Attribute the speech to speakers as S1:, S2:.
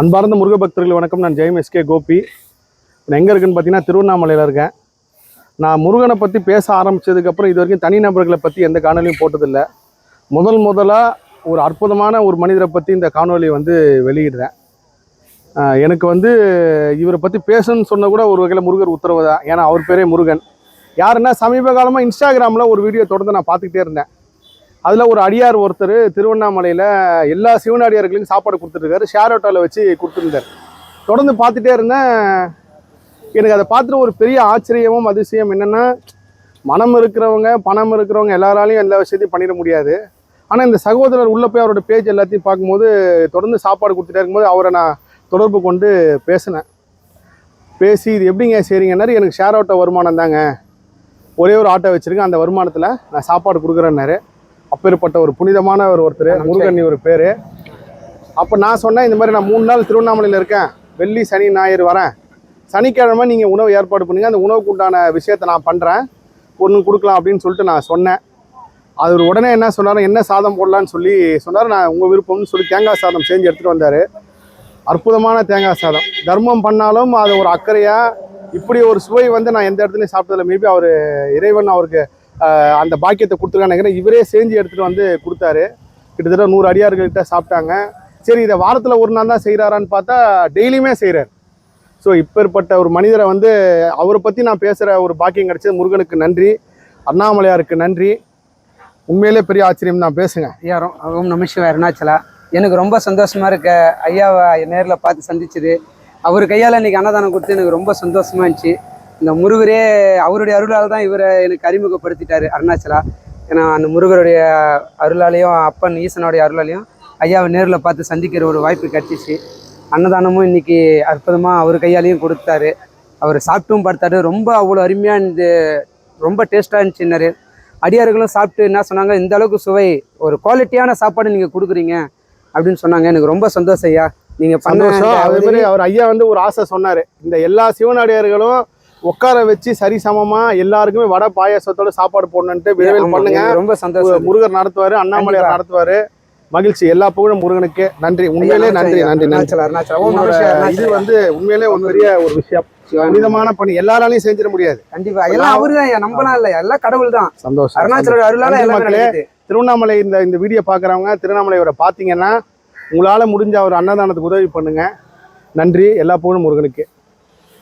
S1: அன்பார்ந்த முருக பக்தர்கள் வணக்கம். நான் ஜெயம் எஸ்கே கோபி. நான் எங்கே இருக்குன்னு பார்த்தீங்கன்னா திருவண்ணாமலையில் இருக்கேன். நான் முருகனை பற்றி பேச ஆரம்பித்ததுக்கப்புறம் இது வரைக்கும் தனிநபர்களை பற்றி எந்த காணொலியும் போட்டதில்லை. முதல் முதலாக ஒரு அற்புதமான ஒரு மனிதரை பற்றி இந்த காணொலி வந்து வெளியிடுறேன். எனக்கு வந்து இவரை பற்றி பேசணும்னு சொன்ன கூட ஒரு வகையில் முருகர் உத்தரவு தான். ஏன்னா அவர் பேரே முருகன். யாருன்னா சமீப காலமாக இன்ஸ்டாகிராமில் ஒரு வீடியோ தொடர்ந்து நான் பார்த்துக்கிட்டே இருந்தேன். அதில் ஒரு அடியார் ஒருத்தர் திருவண்ணாமலையில் எல்லா சிவனடியார்களுக்கும் சாப்பாடு கொடுத்துருக்காரு ஷேர் ஆட்டோவில் வச்சு கொடுத்துருந்தார். தொடர்ந்து பார்த்துட்டே இருந்தேன். எனக்கு அதை பார்த்துட்டு ஒரு பெரிய ஆச்சரியமும் அதிசயம் என்னென்னா மனம் இருக்கிறவங்க பணம் இருக்கிறவங்க எல்லாராலையும் எல்லா விஷயத்தையும் பண்ணிட முடியாது. ஆனால் இந்த சகோதரர் உள்ளே போய் அவரோட பேஜ் எல்லாத்தையும் பார்க்கும்போது தொடர்ந்து சாப்பாடு கொடுத்துட்டே இருக்கும்போது அவரை நான் தொடர்பு கொண்டு பேசினேன். பேசி இது எப்படிங்க செய்றீங்கன்னாரு எனக்கு ஷேர் ஆட்டோ வருமானம் தாங்க. ஒரே ஒரு ஆட்டோ வச்சுருக்கேன். அந்த வருமானத்தில் நான் சாப்பாடு கொடுக்குறேன்னாரு. அப்பேற்பட்ட ஒரு புனிதமான ஒரு ஒருத்தர் முருகன் ஒரு பேர். அப்போ நான் சொன்னேன் இந்த மாதிரி நான் மூணு நாள் திருவண்ணாமலையில் இருக்கேன். வெள்ளி சனி ஞாயிறு வரேன். சனிக்கிழமை நீங்கள் உணவு ஏற்பாடு பண்ணுங்க அந்த உணவுக்கு உண்டான விஷயத்தை நான் பண்ணுறேன் ஒன்று கொடுக்கலாம் அப்படின்னு சொல்லிட்டு நான் சொன்னேன். அவர் உடனே என்ன சொன்னார் என்ன சாதம் போடலான்னு சொல்லி சொன்னார். நான் உங்கள் விருப்பம்னு சொல்லி தேங்காய் சாதம் செஞ்சு எடுத்துகிட்டு வந்தார். அற்புதமான தேங்காய் சாதம். தர்மம் பண்ணாலும் அது ஒரு அக்கறையாக இப்படி ஒரு சுவை வந்து நான் எந்த இடத்துலையும் சாப்பிட்டதில்ல. மேபி அவர் இறைவன் அவருக்கு அந்த பாக்கியத்தை கொடுத்துருக்கான்னு நினைக்கிறேன். இவரே செஞ்சு எடுத்துகிட்டு வந்து கொடுத்தாரு. கிட்டத்தட்ட நூறு அடியார்கள்கிட்ட சாப்பிட்டாங்க. சரி இதை வாரத்தில் ஒரு நாள் தான் செய்கிறாரான்னு பார்த்தா டெய்லியுமே செய்கிறார் ஸோ இப்பேற்பட்ட ஒரு மனிதரை வந்து அவரை பற்றி நான் பேசுகிற ஒரு பாக்கியம் கிடைச்சது முருகனுக்கு நன்றி. அண்ணாமலையாருக்கு நன்றி. உண்மையிலே பெரிய ஆச்சரியம் தான் பேசுங்க.
S2: ஐயா ரொம்ப நமிஷம் அருணாச்சலா. எனக்கு ரொம்ப சந்தோஷமாக இருக்க ஐயாவை நேரில் பார்த்து சந்திச்சது. அவர் கையால் இன்றைக்கி அன்னதானம் கொடுத்து எனக்கு ரொம்ப சந்தோஷமாக இருந்துச்சு. இந்த முருகரே அவருடைய அருளால் தான் இவரை எனக்கு அறிமுகப்படுத்திட்டாரு அருணாச்சலா. ஏன்னா அந்த முருகருடைய அருளாலையும் அப்பன் ஈசனுடைய அருளாலையும் ஐயாவை நேரில் பார்த்து சந்திக்கிற ஒரு வாய்ப்பு கிடைச்சிச்சு. அன்னதானமும் இன்னைக்கு அற்புதமாக அவர் கையாலையும் கொடுத்தாரு. அவர் சாப்பிட்டும் பார்த்தாரு. ரொம்ப அவ்வளோ அருமையாக இருந்து ரொம்ப டேஸ்ட்டாக இருந்துச்சுன்னாரு அடியார்களும் சாப்பிட்டு என்ன சொன்னாங்க? இந்த அளவுக்கு சுவை ஒரு குவாலிட்டியான சாப்பாடு நீங்கள் கொடுக்குறீங்க அப்படின்னு சொன்னாங்க. எனக்கு ரொம்ப சந்தோஷம் ஐயா. நீங்கள் பண்ண
S1: அதே மாதிரி அவர் ஐயா வந்து ஒரு ஆசை சொன்னாரு. இந்த எல்லா சிவனடியார்களும் உட்கார வச்சு சரிசமமா எல்லாருக்குமே வடை பாயாசத்தோட சாப்பாடு போடணுன்ட்டு விரைவில் பண்ணுங்க.
S2: ரொம்ப சந்தோஷம்
S1: முருகர் நடத்துவாரு அண்ணாமலையார். நடத்துவாரு. மகிழ்ச்சி எல்லா புகழும் முருகனுக்கு. நன்றி. உண்மையிலே நன்றி நன்றி நன்றி. இது. வந்து உண்மையிலே ஒரு பெரிய ஒரு விஷயம். புனிதமான பணி. எல்லாராலையும் செஞ்சிட முடியாது.
S2: கண்டிப்பா. எல்லாம் அவருதான் நம்பலாம் இல்ல. எல்லாம் கடவுள் தான்
S1: சந்தோஷம்.
S2: அருணாச்சலோட அருளால
S1: மக்களே. திருவண்ணாமலை இந்த இந்த வீடியோ பார்க்குறவங்க திருவண்ணாமலையோட பார்த்தீங்கன்னா உங்களால் முடிஞ்ச ஒரு அன்னதானத்துக்கு உதவி பண்ணுங்க. நன்றி. எல்லா புகழும் முருகனுக்கு.